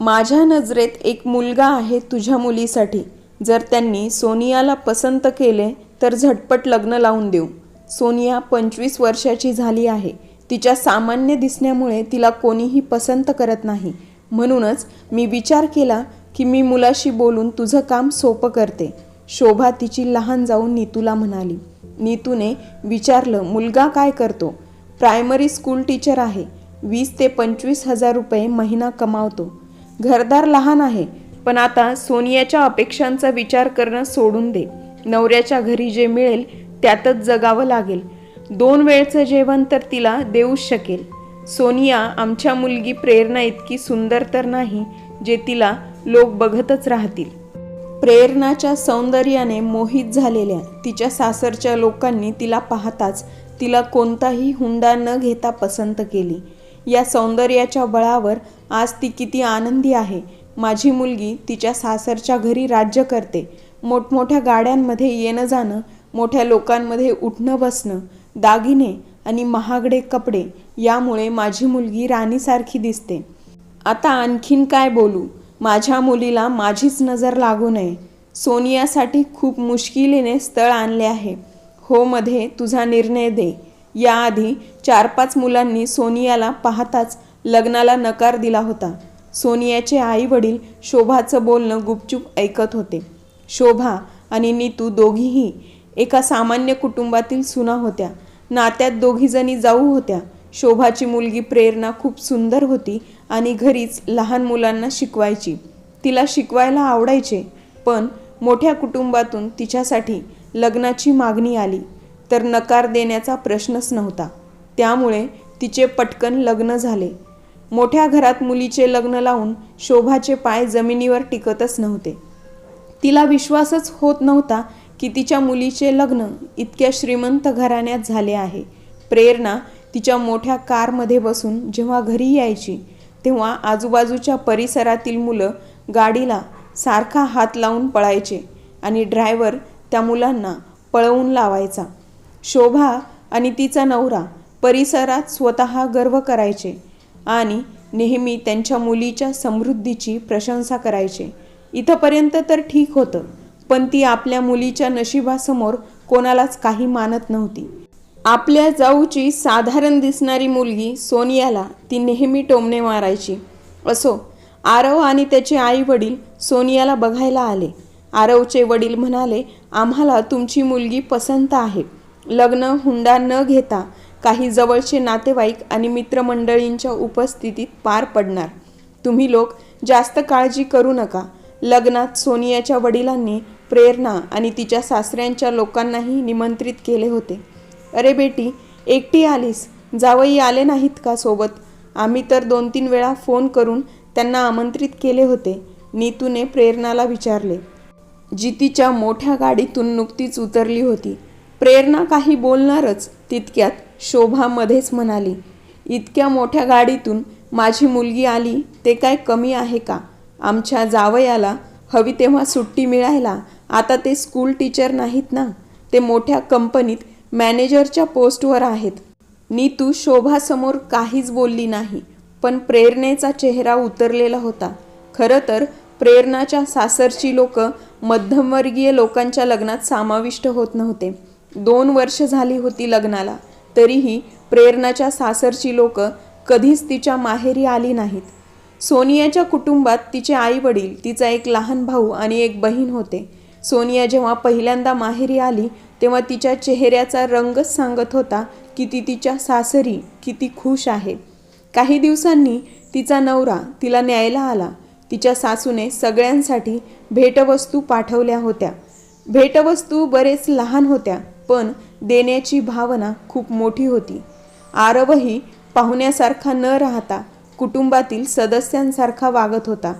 माझ्या नजरेत एक मुलगा आहे तुझ्या मुलीसाठी. जर त्यांनी सोनियाला पसंत केले तर झटपट लग्न लावून देऊ. सोनिया पंचवीस वर्षाची झाली आहे. तिच्या सामान्य दिसण्यामुळे तिला कोणीही पसंत करत नाही. म्हणूनच मी विचार केला की मी मुलाशी बोलून तुझं काम सोपं करते. शोभा तिची लहान जाऊन नीतूला म्हणाली. नीतूने विचारलं मुलगा काय करतो? प्रायमरी स्कूल टीचर आहे. वीस ते पंचवीस हजार रुपये महिना कमावतो. घरदार लहान आहे पण आता सोनियाच्या अपेक्षांचा विचार करणं सोडून दे. नवऱ्याच्या घरी जे मिळेल त्यातच जगावं लागेल. दोन वेळचं जेवण तर तिला देऊच शकेल. सोनिया आमच्या मुलगी प्रेरणा इतकी सुंदर तर नाही जे तिला लोक बघतच राहतील. प्रेरणाच्या सौंदर्याने मोहित झालेल्या तिच्या सासरच्या लोकांनी तिला पाहताच तिला कोणताही हुंडा न घेता पसंत केली. या सौंदर्याच्या बळावर आज ती किती आनंदी आहे. माझी मुलगी तिच्या सासरच्या घरी राज्य करते. मोठमोठ्या गाड्यांमध्ये येणं जाणं मोठ्या लोकांमध्ये उठणं बसणं दागिने आणि महागडे कपडे यामुळे माझी मुलगी राणीसारखी दिसते. आता आणखीन काय बोलू? माझ्या मुलीला माझीच नजर लागू नये. सोनियासाठी खूप मुश्किलीने स्थळ आणले आहे. हो मध्ये तुझा निर्णय दे. याआधी चार पाच मुलांनी सोनियाला पाहताच लग्नाला नकार दिला होता. सोनियाचे आई वडील शोभाचं बोलणं गुपचूप ऐकत होते. शोभा आणि नीतू दोघीही एका सामान्य कुटुंबातील सुना होत्या. नात्यात दोघीजणी जाऊ होत्या. शोभाची मुलगी प्रेरणा खूप सुंदर होती आणि घरीच लहान मुलांना शिकवायची. तिला शिकवायला आवडायचे पण मोठ्या कुटुंबातून तिच्यासाठी लग्नाची मागणी आली तर नकार देण्याचा प्रश्नच नव्हता. त्यामुळे तिचे पटकन लग्न झाले. मोठ्या घरात मुलीचे लग्न लावून शोभाचे पाय जमिनीवर टिकतच नव्हते. तिला विश्वासच होत नव्हता की तिच्या मुलीचे लग्न इतक्या श्रीमंत घराण्यात झाले आहे. प्रेरणा तिच्या मोठ्या कारमध्ये बसून जेव्हा घरी यायची तेव्हा आजूबाजूच्या परिसरातील मुलं गाडीला सारखा हात लावून पळायचे आणि ड्रायव्हर त्या मुलांना पळवून लावायचा. शोभा आणि तिचा नवरा परिसरात स्वतः गर्व करायचे. आणि नेहमी त्यांच्या मुलीच्या समृद्धीची प्रशंसा करायचे. इथंपर्यंत तर ठीक होतं पण ती आपल्या मुलीच्या नशिबासमोर कोणालाच काही मानत नव्हती. आपल्या जाऊची साधारण दिसणारी मुलगी सोनियाला ती नेहमी टोमणे मारायची. असो आरव आणि त्याचे आई वडील सोनियाला बघायला आले. आरवचे वडील म्हणाले आम्हाला तुमची मुलगी पसंत आहे. लग्न हुंडा न घेता काही जवळचे नातेवाईक आणि मित्रमंडळींच्या उपस्थितीत पार पडणार. तुम्ही लोक जास्त काळजी करू नका. लग्नात सोनियाच्या वडिलांनी प्रेरणा आणि तिच्या सासऱ्यांच्या लोकांनाही निमंत्रित केले होते. अरे बेटी एकटी आलीस? जावई आले नाहीत का सोबत? आम्ही तर दोन तीन वेळा फोन करून त्यांना आमंत्रित केले होते नीतूने प्रेरणाला विचारले. जी तिच्या मोठ्या गाडीतून नुकतीच उतरली होती. प्रेरणा काही बोलणारच तितक्यात. शोभा मध्येच म्हणाली इतक्या मोठ्या गाडीतून माझी मुलगी आली ते काय कमी आहे का? आमच्या जावयाला हवी तेव्हा सुट्टी मिळायला. आता ते स्कूल टीचर नाहीत ना? ते मोठ्या कंपनीत मॅनेजरच्या पोस्टवर आहेत. नीतू शोभासमोर काहीच बोलली नाही पण प्रेरणेचा चेहरा उतरलेला होता. खरं तर प्रेरणाच्या सासरची लोक मध्यमवर्गीय लोकांच्या लग्नात समाविष्ट होत नव्हते. दोन वर्ष झाली होती लग्नाला. तरीही प्रेरणाच्या सासरची लोक कधीच तिच्या माहेरी आली नाहीत. सोनियाच्या कुटुंबात तिचे आई वडील तिचा एक लहान भाऊ आणि एक बहीण होते. सोनिया जेव्हा पहिल्यांदा माहेरी आली तेव्हा तिच्या चेहऱ्याचा रंगच सांगत होता की ती तिच्या सासरी किती खुश आहे. काही दिवसांनी तिचा नवरा तिला न्यायला आला. तिच्या सासूने सगळ्यांसाठी भेटवस्तू पाठवल्या होत्या. भेटवस्तू बरेच लहान होत्या पण देण्याची भावना खूप मोठी होती. आरवही पाहुण्यासारखा न राहता कुटुंबातील सदस्यांसारखा वागत होता.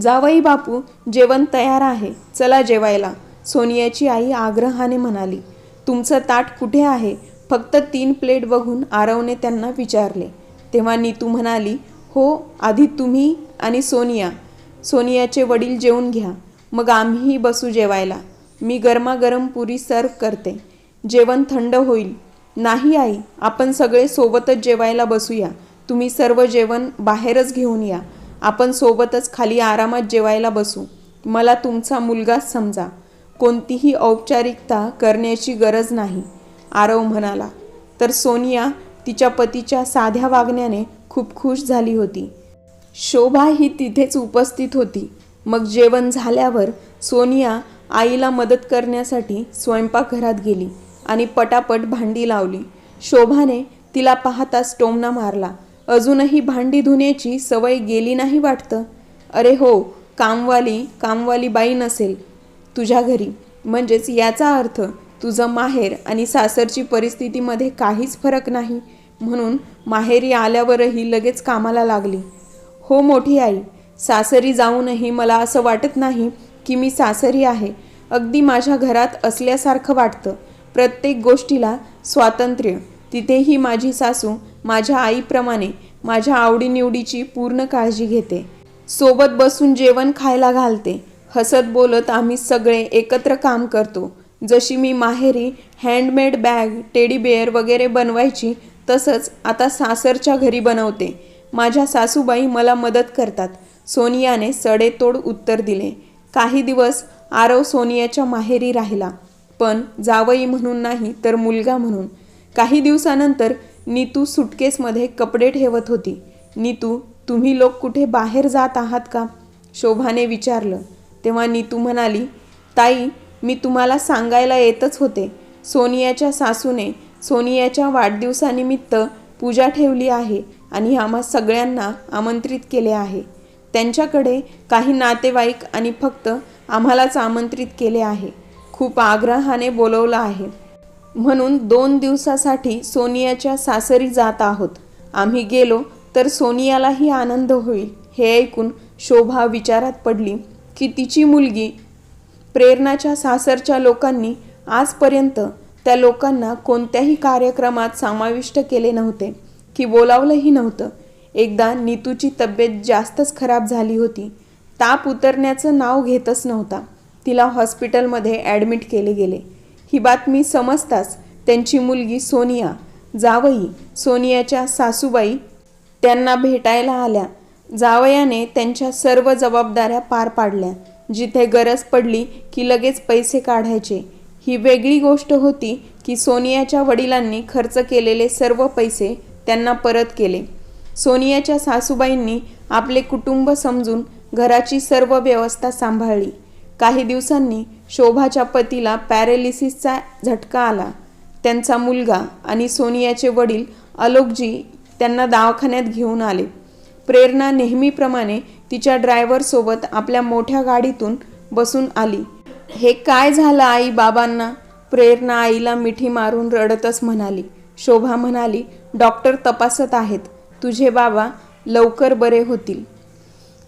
जावई बापू जेवण तयार आहे चला जेवायला सोनियाची आई आग्रहाने म्हणाली. तुमचं ताट कुठे आहे? फक्त तीन प्लेट बघून आरवने त्यांना विचारले. तेव्हा नीतू म्हणाली हो आधी तुम्ही आणि सोनिया. सोनियाचे वडील जेवून घ्या. मग आम्हीही बसू जेवायला. मी गरमागरम पुरी सर्व करते. जेवण थंड होईल. नाही आई आपण सगळे सोबतच जेवायला बसूया. तुम्ही सर्व जेवण बाहेरच घेऊन या. आपण सोबतच खाली आरामात जेवायला बसू. मला तुमचा मुलगाच समजा. कोणतीही औपचारिकता करण्याची गरज नाही. आरव म्हणाला. तर सोनिया तिच्या पतीच्या साध्या वागण्याने खूप खुश झाली होती. शोभा ही तिथेच उपस्थित होती. मग जेवण झाल्यावर सोनिया आईला मदत करण्यासाठी स्वयंपाकघरात गेली. आणि पटापट भांडी लावली. शोभाने तिला पाहताच टोमना मारला. अजूनही भांडी धुण्याची सवय गेली नाही वाटतं? अरे हो कामवाली कामवाली बाई नसेल. तुझ्या घरी. म्हणजेच याचा अर्थ तुझं माहेर आणि सासरची परिस्थितीमध्ये काहीच फरक नाही. म्हणून माहेरी आल्यावरही लगेच कामाला लागली. हो मोठी आई सासरी जाऊनही मला असं वाटत नाही की मी सासरी आहे. अगदी माझ्या घरात असल्यासारखं वाटतं. प्रत्येक गोष्टीला स्वातंत्र्य. तिथेही माझी सासू माझ्या आईप्रमाणे माझ्या आवडीनिवडीची पूर्ण काळजी घेते. सोबत बसून जेवण खायला घालते. हसत बोलत आम्ही सगळे एकत्र काम करतो. जशी मी माहेरी हँडमेड बॅग टेडी बेअर वगैरे बनवायची तसंच आता सासरच्या घरी बनवते. माझ्या सासूबाई मला मदत करतात. सोनियाने सडेतोड उत्तर दिले. काही दिवस आरव सोनियाच्या माहेरी राहिला. पण जावई म्हणून नाही तर मुलगा म्हणून. काही दिवसानंतर नीतू सुटकेसमध्ये कपडे ठेवत होती. नीतू तुम्ही लोक कुठे बाहेर जात आहात का? शोभाने विचारलं. तेव्हा नीतू म्हणाली ताई मी तुम्हाला सांगायला येतच होते. सोनियाच्या सासूने सोनियाच्या वाढदिवसानिमित्त पूजा ठेवली आहे आणि आम्हा सगळ्यांना आमंत्रित केले आहे. त्यांच्याकडे काही नातेवाईक आणि फक्त आम्हालाच आमंत्रित केले आहे. खूप आग्रहाने बोलवलं आहे. म्हणून दोन दिवसासाठी सोनियाच्या सासरी जात आहोत. आम्ही गेलो तर सोनियालाही आनंद होईल. हे ऐकून शोभा विचारात पडली की तिची मुलगी प्रेरणाच्या सासरच्या लोकांनी आजपर्यंत त्या लोकांना कोणत्याही कार्यक्रमात समाविष्ट केले नव्हते. की बोलावलंही नव्हतं. एकदा नीतूची तब्येत जास्तच खराब झाली होती. ताप उतरण्याचं नाव घेतच नव्हता. तिला हॉस्पिटलमध्ये ॲडमिट केले गेले. ही बातमी समजताच त्यांची मुलगी सोनिया जावई सोनियाच्या सासूबाई त्यांना भेटायला आल्या. जावयाने त्यांच्या सर्व जबाबदाऱ्या पार पाडल्या. जिथे गरज पडली की लगेच पैसे काढायचे. ही वेगळी गोष्ट होती की सोनियाच्या वडिलांनी खर्च केलेले सर्व पैसे त्यांना परत केले. सोनियाच्या सासूबाईंनी आपले कुटुंब समजून घराची सर्व व्यवस्था सांभाळली. काही दिवसांनी शोभाच्या पतीला पॅरेलिसिसचा झटका आला. त्यांचा मुलगा आणि सोनियाचे वडील अलोकजी त्यांना दवाखान्यात घेऊन आले. प्रेरणा नेहमीप्रमाणे तिच्या ड्रायव्हरसोबत आपल्या मोठ्या गाडीतून बसून आली. हे काय झालं आई बाबांना? प्रेरणा आईला मिठी मारून रडतच म्हणाली. शोभा म्हणाली डॉक्टर तपासत आहेत. तुझे बाबा लवकर बरे होतील.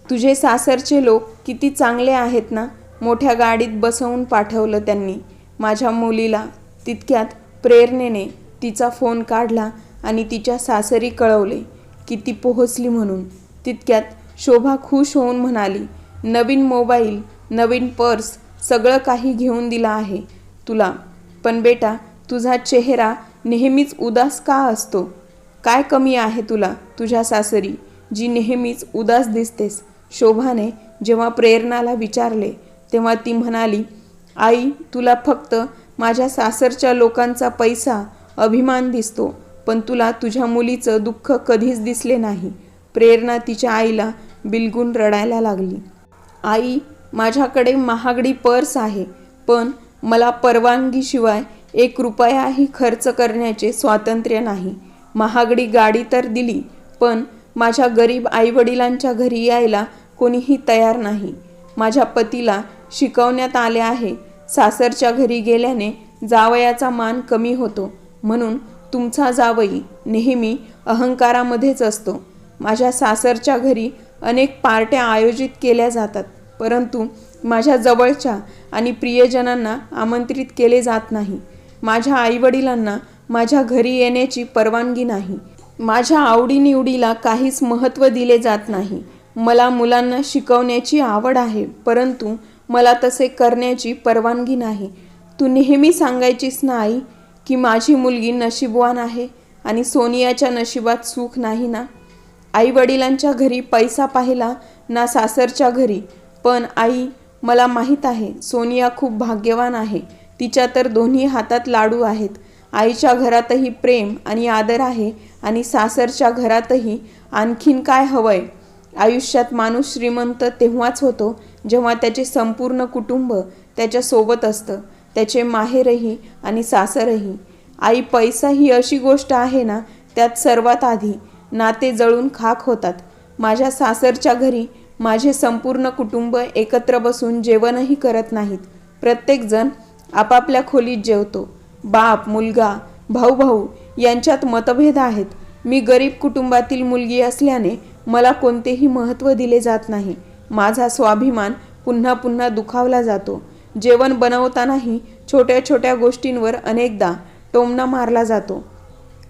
तुझे सासरचे लोक किती चांगले आहेत ना? मोठ्या गाडीत बसवून पाठवलं त्यांनी. माझ्या मुलीला तितक्यात प्रेरणेने तिचा फोन काढला आणि तिच्या सासरी कळवले की ती पोहोचली म्हणून. तितक्यात शोभा खुश होऊन म्हणाली नवीन मोबाईल नवीन पर्स सगळं काही घेऊन दिलं आहे तुला. पण बेटा तुझा चेहरा नेहमीच उदास का असतो? काय कमी आहे तुला तुझ्या सासरी जी नेहमीच उदास दिसतेस? शोभाने जेव्हा प्रेरणाला विचारले तेव्हा ती म्हणाली आई तुला फक्त माझ्या सासरच्या लोकांचा पैसा अभिमान दिसतो पण तुला तुझ्या मुलीचं दुःख कधीच दिसले नाही. प्रेरणा तिच्या आईला बिलगून रडायला लागली. आई माझ्याकडे महागडी पर्स आहे पण मला परवानगीशिवाय एक रुपयाही खर्च करण्याचे स्वातंत्र्य नाही. महागडी गाडी तर दिली पण माझ्या गरीब आईवडिलांच्या घरी यायला कोणीही तयार नाही. माझ्या पतीला शिकवण्यात आले आहे. सासरच्या घरी गेल्याने जावयाचा मान कमी होतो. म्हणून तुमचा जावई नेहमी अहंकारामध्येच असतो. माझ्या सासरच्या घरी अनेक पार्ट्या आयोजित केल्या जातात परंतु माझ्या जवळच्या आणि प्रियजनांना आमंत्रित केले जात नाही. माझ्या आईवडिलांना माझ्या घरी येण्याची परवानगी नाही. माझ्या आवडीनिवडीला काहीच महत्त्व दिले जात नाही. मला मुलांना शिकवण्याची आवड आहे परंतु मला तसे करण्याची परवानगी नाही. तू नेहमी सांगायचीस ना आई की माझी मुलगी नशीबवान आहे आणि सोनियाच्या नशिबात सुख नाही ना? आई वडिलांच्या घरी पैसा पाहिला ना सासरच्या घरी. पण आई मला माहीत आहे सोनिया खूप भाग्यवान आहे. तिच्या तर दोन्ही हातात लाडू आहेत. आईच्या घरातही प्रेम आणि आदर आहे आणि सासरच्या घरातही आणखीन काय हवंय? आयुष्यात माणूस श्रीमंत तेव्हाच होतो जेव्हा त्याचे संपूर्ण कुटुंब त्याच्यासोबत असतं त्याचे माहेरही आणि सासरही. आई पैसा ही अशी गोष्ट आहे ना त्यात सर्वात आधी नाते जळून खाक होतात. माझ्या सासरच्या घरी माझे संपूर्ण कुटुंब एकत्र बसून जेवणही करत नाहीत. प्रत्येकजण आपापल्या खोलीत जेवतो. बाप मुलगा भाऊ भाऊ यांच्यात मतभेद आहेत. मी गरीब कुटुंबातील मुलगी असल्याने मला कोणतेही महत्त्व दिले जात नाही. माझा स्वाभिमान पुन्हा पुन्हा दुखावला जातो. जेवण बनवतानाही छोट्या छोट्या गोष्टींवर अनेकदा टोमणा मारला जातो.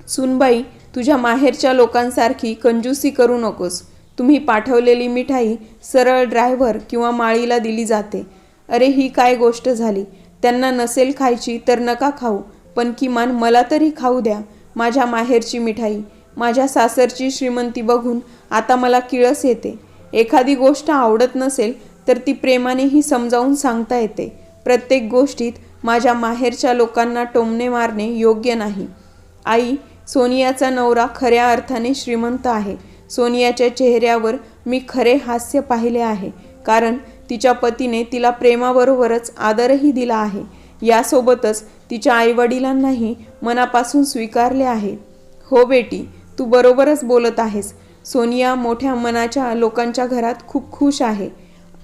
सुनबाई तुझ्या माहेरच्या लोकांसारखी कंजूसी करू नकोस. तुम्ही पाठवलेली मिठाई सरळ ड्रायव्हर किंवा माळीला दिली जाते. अरे ही काय गोष्ट झाली? त्यांना नसेल खायची तर नका खाऊ पण किमान मला तरी खाऊ द्या माझ्या माहेरची मिठाई. माझ्या सासरची श्रीमंती बघून आता मला किळस येते. एखादी गोष्ट आवडत नसेल तर ती प्रेमानेही समजावून सांगता येते. प्रत्येक गोष्टीत माझ्या माहेरच्या लोकांना टोमणे मारणे योग्य नाही. आई सोनियाचा नवरा खऱ्या अर्थाने श्रीमंत आहे. सोनियाच्या चेहऱ्यावर मी खरे हास्य पाहिले आहे कारण तिच्या पतीने तिला प्रेमाबरोबरच आदरही दिला आहे. यासोबतच तिच्या आईवडिलांनाही मनापासून स्वीकारले आहे. हो बेटी तू बरोबरच बोलत आहेस. सोनिया मोठ्या मनाच्या लोकांच्या घरात खूप खुश आहे.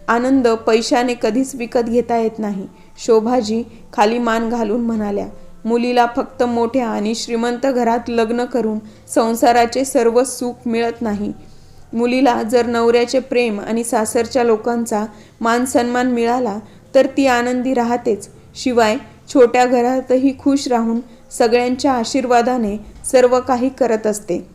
आनंद पैशाने कधीच विकत घेता येत नाही. शोभाजी खाली मान घालून म्हणाल्या मुलीला फक्त मोठ्या आणि श्रीमंत घरात लग्न करून संसाराचे सर्व सुख मिळत नाही. मुलीला जर नवऱ्याचे प्रेम आणि सासरच्या लोकांचा मान सन्मान मिळाला तर ती आनंदी राहतेच. शिवाय छोट्या घरातही खुश राहून सगळ्यांच्या आशीर्वादाने सर्व काही करत असते.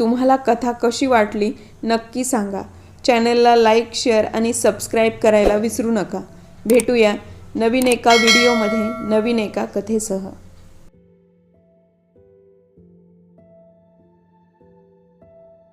तुम्हाला कथा कशी वाटली नक्की सांगा. चॅनलला लाईक शेअर आणि सबस्क्राईब करायला विसरू नका. भेटूया नवीन एका व्हिडिओमध्ये नवीन एका कथेसह.